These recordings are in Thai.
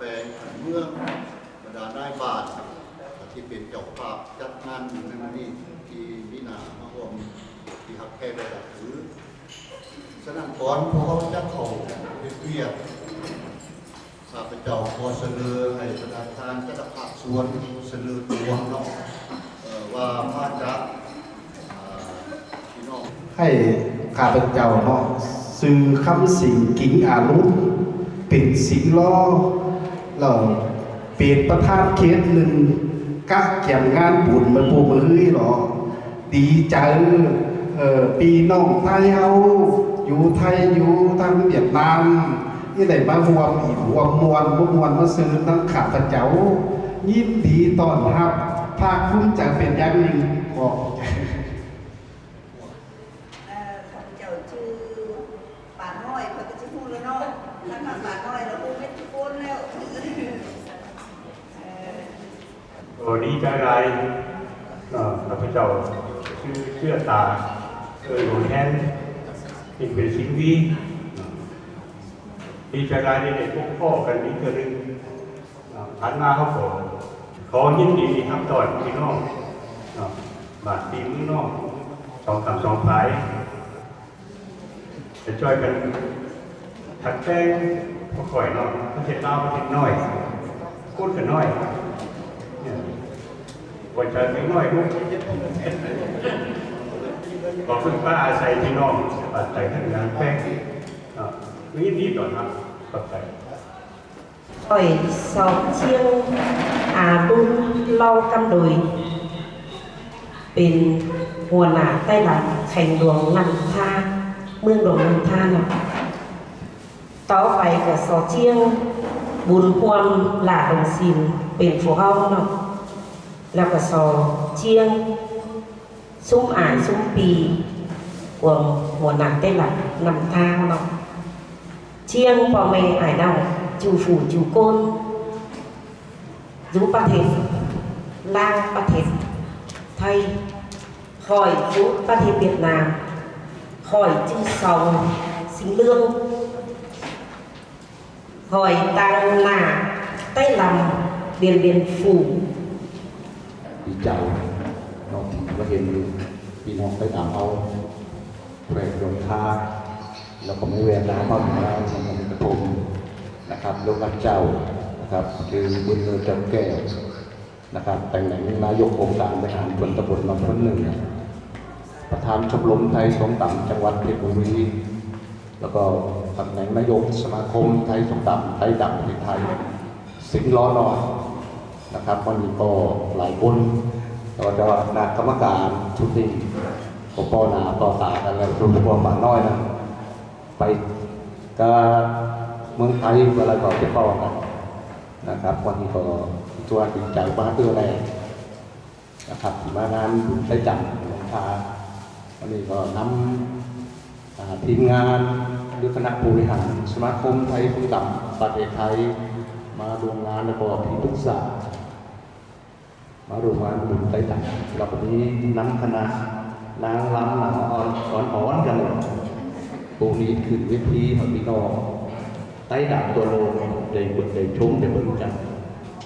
แปลงเมืองบรรดาได้บาทที่เป็นเจ้าภาพจัดงานอยู่ในวันนี้ที่วินามาร่วมที่หักแค่ได้รับถือฉะนั้นก่อนพวกเขาจะเข้าเปรียบข้าพเจ้าขอเสนอให้ประธานจัดภาคส่วนเสนอตัวเนาะเอ่อว่ามาจากอ่าพี่น้องให้ข้าพเจ้าเนาะซื้อคำสิงกิ่งอารุเป็นสิงล้อ เราเป็นประธานเขตหนึ่งกะแก่มงานบุญมาปูมือเฮ้ยหรอ ดีใจเออปีน้องไทยเฮาอยู่ไทยอยู่ทางเวียดนามนี่ได้มารวมอีกรวมมวลมวลมาซื้อทั้งข้าพเจ้า ยินดีต้อนรับภาคภูมิใจเป็นอย่างหนึ่งขอใจ เอ่อข้าพเจ้าชื่อป่าน้อยเพิ่นก็สิฮู้แล้วเนาะถ้ามาป่าน้อยแล้วฮู้ไม่ทุกคนแล้วเอ่อ โอ้ดีใจไรเอ่อข้าพเจ้าชื่อเชื่อตาเออหลวงแทนนี่เป็นสิ่งดีดีใจไรในเด็กพวกพ่อกันอีกเทื่อหนึงเอ่อผ่านมาเขาขอขอยินดีครับตอนพี่น้องบาทตีมือน้องสองสามสองพายจะช่วยกันถัดแป้งพอข่อยเนาะประเทศลาวประเทศน้อยพูดกันน้อย วันจันทร์ไม่น้อยลูกบอกคุณป้าอาศัยที่น้องปัจจัยทางงานแป้งอ่านี่นี่ต่อครับปัจจัย Hỏi sọt chiêng à đun lau căm đùi Bên mùa nả tay làm thành đường nằm tha Mương đường nằm tha nè Tó vậy cả sọt chiêng Bùn huam là đồng xìn Bên phố hông nè Là cả sọt chiêng Xung ải xung pì Của mùa nả tay làm nằm tha nè Chiêng bò mè ải đồng จูฝูจูโก้นรู้ประเทศล่างประเท ศไทยคอยรู้ประเทศเวียดนามคอยจื้อซองสิงเรื่องคอยตังหน้าใต้ลำเรียนเรียนฝู ดีใจน้องที่มาเห็นพี่น้องไปตามเอาแรงลงทาแล้วก็ไม่แวะน้ำเข้ามาแล้วมันกระทมนะครับโลกัเจ้านะครับคือบุญเลิศจำแก้วนะครับแต่งหนังนายกองค์การบริหารส่วนตำบลลำพ้นหนึ่งประธานชมรมไทยสงต่ำจังหวัดเพชรบุรีแล้วก็ตำแหน่งนายกสมาคมไทยสงต่ำไทยดำประเทศไทยสิงห์ล้อนอย นะครับวันนี้ก็หลายคนเราจะคณะกรรมการชุดนี้ก็ปอหนาต่อตากันแล้วรวมตัวบางน้อยนะไปก็เมืองไทยเวลาก็ไปต่อกันนะครับวันนี้ก็ตัวดีใจมากตัวแรกนะครับมางานได้จังหลวงพาวันนี้ก็นำทีมงานหรือคณะผู้บริหารสมาคมไทยผู้ต่ำประเทศไทยมาร่วมงานแล้วก็ที่ปรึกษา มาร่วมงานบุญไต้ตังเราวันนี้นำคณะนางรำหลังอ่อนอ่อนอ่อนกันเลยปูนี้ขึ้นเวทีของพี่น้องไต้ดับตัวโลงได้บุญได้ชมได้เบิ่งจัง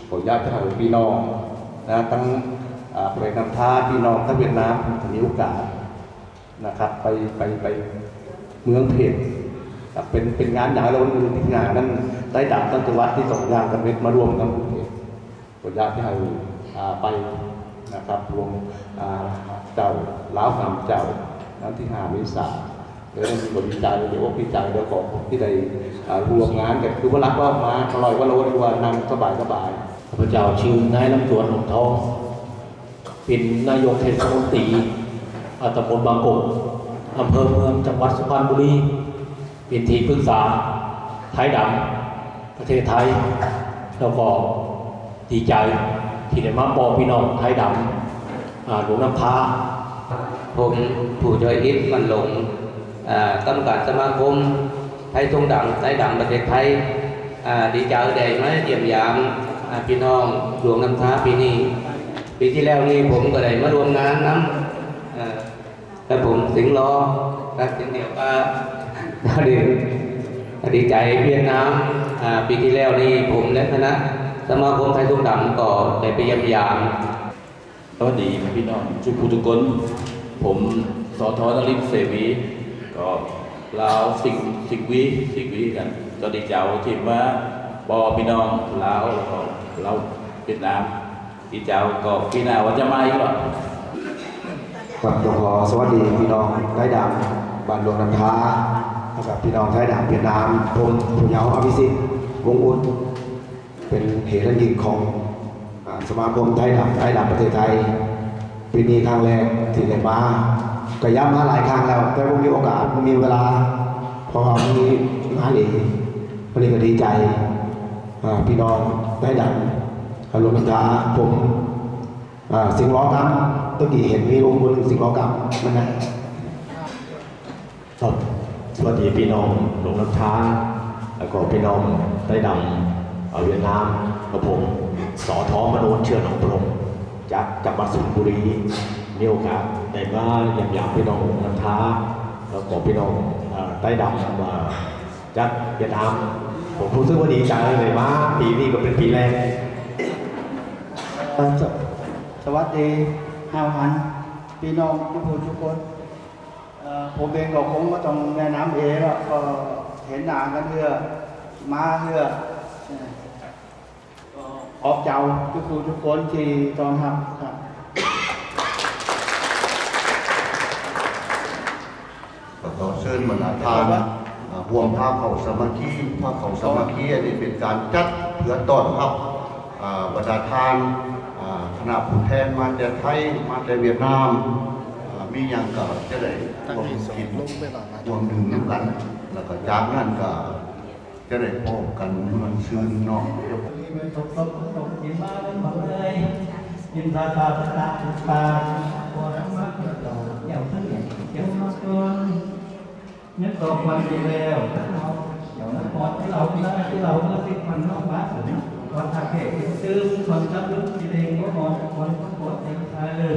ขออนุญาตทาพี่น้องนะตั้งประนำท่าพี่น้องทั้งเวียดนามมีโอกาสนะครับ ไปไปไปเมืองเพชรเป็นเป็นงานอย่างเราเป็นที่งานนั้นได้ดับตั้งแต่วัดที่สองงานกันเม็ดมารวมกันขออนุญาตที่ให้อ่า ไปนะครับรวมเจ้าล้าวหามเจ้านั้นที่หามิสาเดี๋ยวมีบทวิจัยเดี๋ยวว่าวิจัยเดี๋ยวของที่ได้รวมงานกันคือว่ารักว่ามาอร่อยว่าโลดีว่านั่งสบายสบายข้าพเจ้าชื่อนายลำจวนหนองทอง เป็นนายกเทศมนตรีตำบลบางกงอำเภอเมืองจังหวัดสุพรรณบุรีเป็นที่ปรึกษาไทยดำประเทศไทยแล้วก็ดีใจ ที่ได้มาบอกพี่น้องไทยดำหลวงน้ำพาผมผู้ช่วยอิทมันหลงกรรมการสมาคมไทยทรงดำไทยดำประเทศไทยดีใจได้มาเยี่ยมยามพี่น้องหลวงน้ำท้าปีนี้ปีที่แล้วนี่ผมก็ได้มาร่วมงานน้ำและผมสิงห์รอครับเช่นเดียวกับดีดีใจเวียดนามปีที่แล้วนี่ผมและคณะ สมาคมไทยทุ่งดำก็ได้ไปเยี่ยมยามสวัสดีพี่น้องทุกผู้ทุกคน ผมสอทอนริศเสวีก็ลาวสิงสิงวีสิงวีกันก็ดีเจ้าที่ว่าบอพี่น้องลาวแล้วก็เราวเวียดนามดีเจ้าก็พี่หน้าว่าจะมาอีกหรอครับก็ขอสวัสดีพี่น้องไทยดำบ้านหลวงน้ำท้านะครับพี่น้องไทยดำเวียดนามผมผู้เยาว์อภิสิทธิ์วงศ์อุ่น เป็นเหตุและยิงของสมาคมไทยดำไทยดำประเทศไทยปีนี้ครั้งแรกที่ได้มาก็ย้ำมาหลายครั้งแล้ว แต่ผมมีโอกาสมีเวลาพราว่ามีงานเองวันนี้ก็ดีใจพี่น้องไทยดำหลวงน้ำท้าผมสิ่งล้อกรรมตะกี้เห็นมีองค์บนสิ่งล้อกรรมมันนะครับสวัสดีพี่น้องหลวงน้ำท้าแล้วก็พี่น้องไต้ดำ เอ่อเวียดนามกับผมสอท้อมโนนเชื่อหนองปรงจากจังหวัดสุพรรณบุรีมีโอกาสได้าเยี่ยมยามพี่น้องหลวงน้ำท้าแล้วก็พี่น้องเอ่อไต้ดำมาจากเวียดนามผมรู้สึกว่าดีใจเลยว่าปีนี้ก็เป็นปีแรกสวสวัสดีห้าพันพี่น้องทุกคนทุกคนเอ่อผมเองก็คงม่ต้องแนะนำเองหรอกก็เห็นหน้ากันเพื่อมาเพื่อ อ่อก็ขอบเจ้าทุกคนทุกคนที่ตอนทำครับก็ขอเชิญบรรดาทานอ่าห่วมภาพเขาสามัคคีภาพเขาสามัคคีอันนี้เป็นการจัดเพื่อต้อนรับอ่าบรรดาทานอ่าคณะผู้แทนมาจากไทยมาจากเวียดนามอ่ามีอย่างก็จะได้ร่วมกินร่วมดื่มน้ำกัน แล้วก็จากนั้นก็ จะได้พบกันมันชื่นเนาะตกยินมาเลยหมดเลยกินตาตาตาตาตาพอแล้วมากเกี่ยวทั้งเกี่ยวมาตัวนึกตกวันดีแล้วเดี๋ยวนั้นพอที่เราที่เราเมื่อสิบวันนอกบ้านนะวันทักเกตซื้อคนจับลึกที่เองก็มองคนก็ปวดเองตายเลย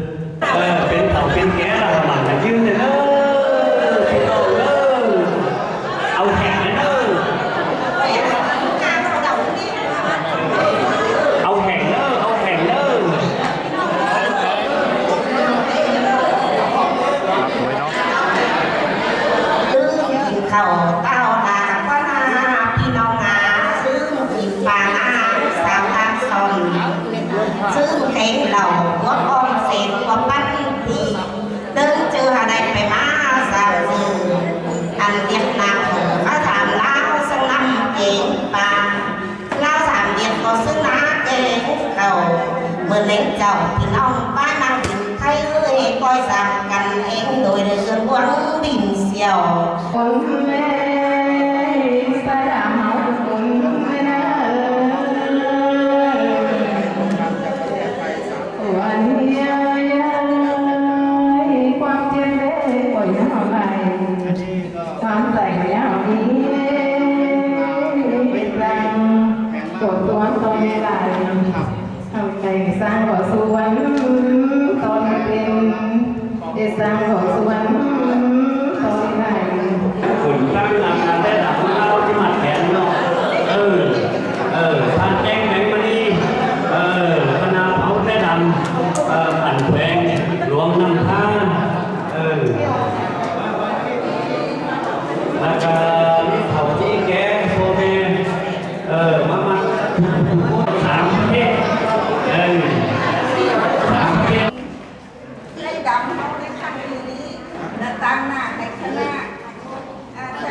เออเป็นเต่าเป็นแง่เราหมันยืนเลยเออพี่น้องเออเอาแข่งเลยเออเอาแข่งเด้อเอาแข่งเด้อ ซื้อกินข้าวเต้าตาป้านาพี่น้องนาซื้อกินปลานาสาวตาซอนซื้อแข่งเหล่างดออมเศษกว่าปั้นทีเดินเจออะไรไปมาสาวซื้อ อันเวียดนามเถอะมาถามลาวสงัมเก่งปลาลาวสามเวียดก็ กดตัวตอนไม่ได้ทำใจสร้างก่อสวรรค์ตอนเป็นได้สร้างก่อสวรรค์ตอนไม่ได้คนตั้งหลักการได้ดับเราที่หมัดแขนเนาะเออ เออท่านแจ้งแหงมาดีเออคณะเผาได้ดำเอออันแขวงหลวงน้ำท่าเออ แล้วก็เขาที่แกโฟเมเออ มามาสามประเทศเออสามประเทศ ไล่ ดำเขาในครั้งนี้และตั้งหน้าในคณะอ่าใน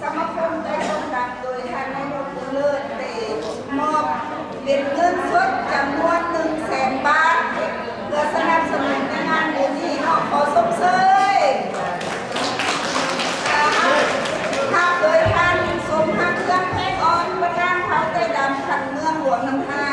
สมาคมได้ร่วมกันโดยท่านนายกบุญเลิศได้มอบเป็นเงินสดจำนวนหนึ่งแสนบาท เพื่อสนับสนุนในงานบุญนี้เนาะขอสมเสยภาพโดยท่านสมฮักเครื่องเพชรอ่อนประธานเขาได้ดำขันเมืองหลวงน้ำทา